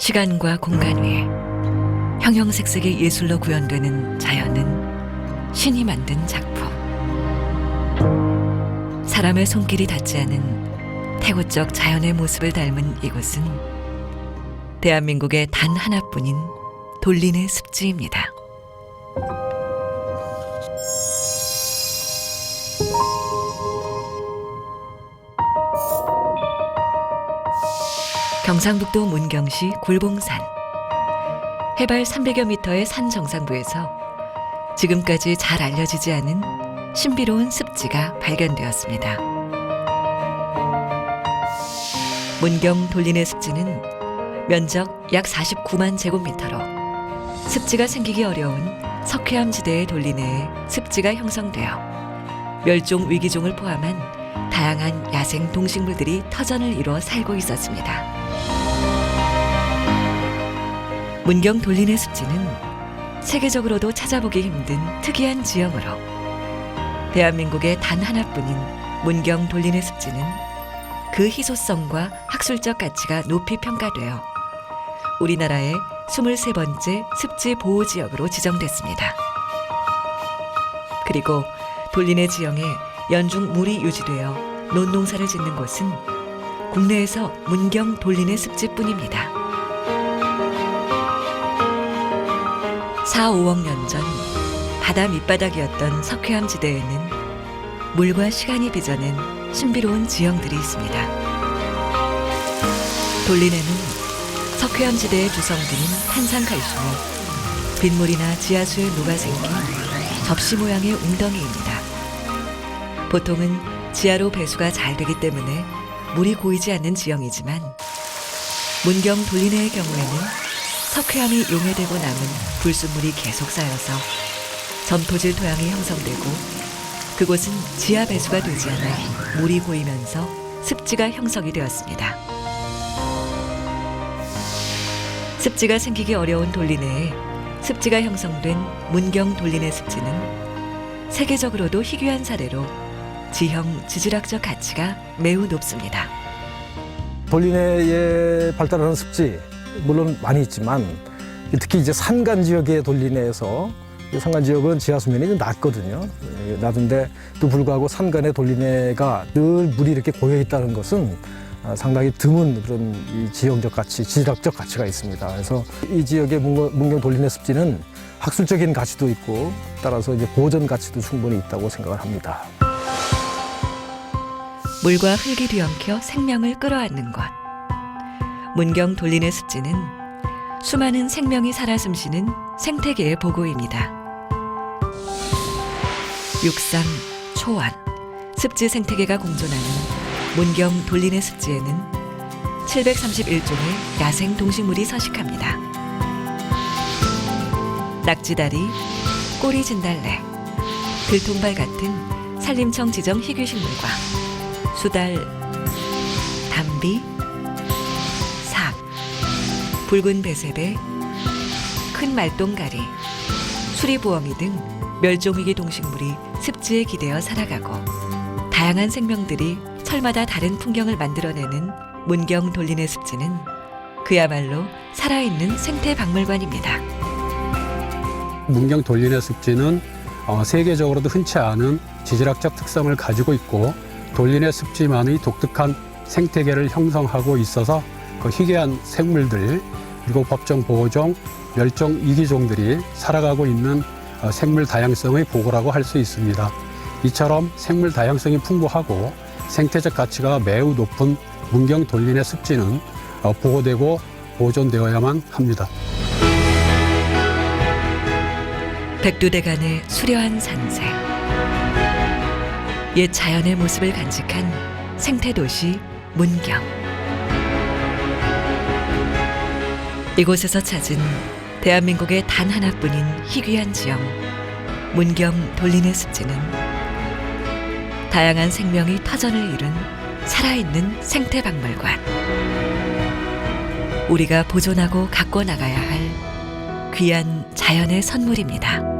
시간과 공간 위에 형형색색의 예술로 구현되는 자연은 신이 만든 작품. 사람의 손길이 닿지 않은 태고적 자연의 모습을 닮은 이곳은 대한민국의 단 하나뿐인 돌린의 습지입니다. 경상북도 문경시 굴봉산 해발 300여 미터의 산 정상부에서 지금까지 잘 알려지지 않은 신비로운 습지가 발견되었습니다. 문경 돌린의 습지는 면적 약 49만 제곱미터로 습지가 생기기 어려운 석회암 지대의 돌린해에 습지가 형성되어 멸종 위기종을 포함한 다양한 야생 동식물들이 터전을 이루어 살고 있었습니다. 문경 돌린의 습지는 세계적으로도 찾아보기 힘든 특이한 지형으로 대한민국의 단 하나뿐인 문경 돌린의 습지는 그 희소성과 학술적 가치가 높이 평가되어 우리나라의 23번째 습지 보호 지역으로 지정됐습니다. 그리고 돌린의 지형에 연중 물이 유지되어 논농사를 짓는 곳은 국내에서 문경 돌린의 습지뿐입니다. 4, 5억 년 전 바다 밑바닥이었던 석회암 지대에는 물과 시간이 빚어낸 신비로운 지형들이 있습니다. 돌린에는 석회암 지대에 조성되는 탄산칼슘이 빗물이나 지하수에 녹아 생긴 접시 모양의 웅덩이입니다. 보통은 지하로 배수가 잘 되기 때문에 물이 고이지 않는 지형이지만 문경 돌린해의 경우에는 석회암이 용해되고 남은 불순물이 계속 쌓여서 점토질 토양이 형성되고 그곳은 지하 배수가 되지 않아 물이 고이면서 습지가 형성이 되었습니다. 습지가 생기기 어려운 돌린해에 습지가 형성된 문경 돌린해 습지는 세계적으로도 희귀한 사례로 지형 지질학적 가치가 매우 높습니다. 돌린해에 발달하는 습지 물론 많이 있지만 특히 이제 산간 지역의 돌린해에서 이 산간 지역은 지하 수면이 좀 낮거든요. 예, 낮은데도 불구하고 산간의 돌린해가 늘 물이 이렇게 고여 있다는 것은 아, 상당히 드문 그런 이 지형적 가치, 지질학적 가치가 있습니다. 그래서 이 지역의 문경, 돌린해 습지는 학술적인 가치도 있고 따라서 이제 보존 가치도 충분히 있다고 생각을 합니다. 물과 흙이 뒤엉켜 생명을 끌어안는 것. 문경 돌린의 습지는 수많은 생명이 살아 숨쉬는 생태계의 보고입니다. 육상, 초원, 습지 생태계가 공존하는 문경 돌린의 습지에는 731종의 야생 동식물이 서식합니다. 낙지다리, 꼬리 진달래, 들통발 같은 산림청 지정 희귀식물과 수달, 담비, 삭, 붉은 배세배, 큰 말똥가리, 수리부엉이 등 멸종위기 동식물이 습지에 기대어 살아가고 다양한 생명들이 철마다 다른 풍경을 만들어내는 문경 돌린의 습지는 그야말로 살아있는 생태 박물관입니다. 문경 돌린의 습지는 어, 세계적으로도 흔치 않은 지질학적 특성을 가지고 있고 돌린의 습지만의 독특한 생태계를 형성하고 있어서 그 희귀한 생물들 그리고 법정 보호종, 멸종 위기종들이 살아가고 있는 어, 생물 다양성의 보고라고 할 수 있습니다. 이처럼 생물 다양성이 풍부하고 생태적 가치가 매우 높은 문경 돌린의 습지는 어, 보호되고 보존되어야만 합니다. 백두대간의 수려한 산색 옛 자연의 모습을 간직한 생태도시 문경 이곳에서 찾은 대한민국의 단 하나뿐인 희귀한 지형 문경 돌린의 습지는 다양한 생명이 터전을 이룬 살아있는 생태 박물관 우리가 보존하고 가꿔 나가야 할 귀한 자연의 선물입니다.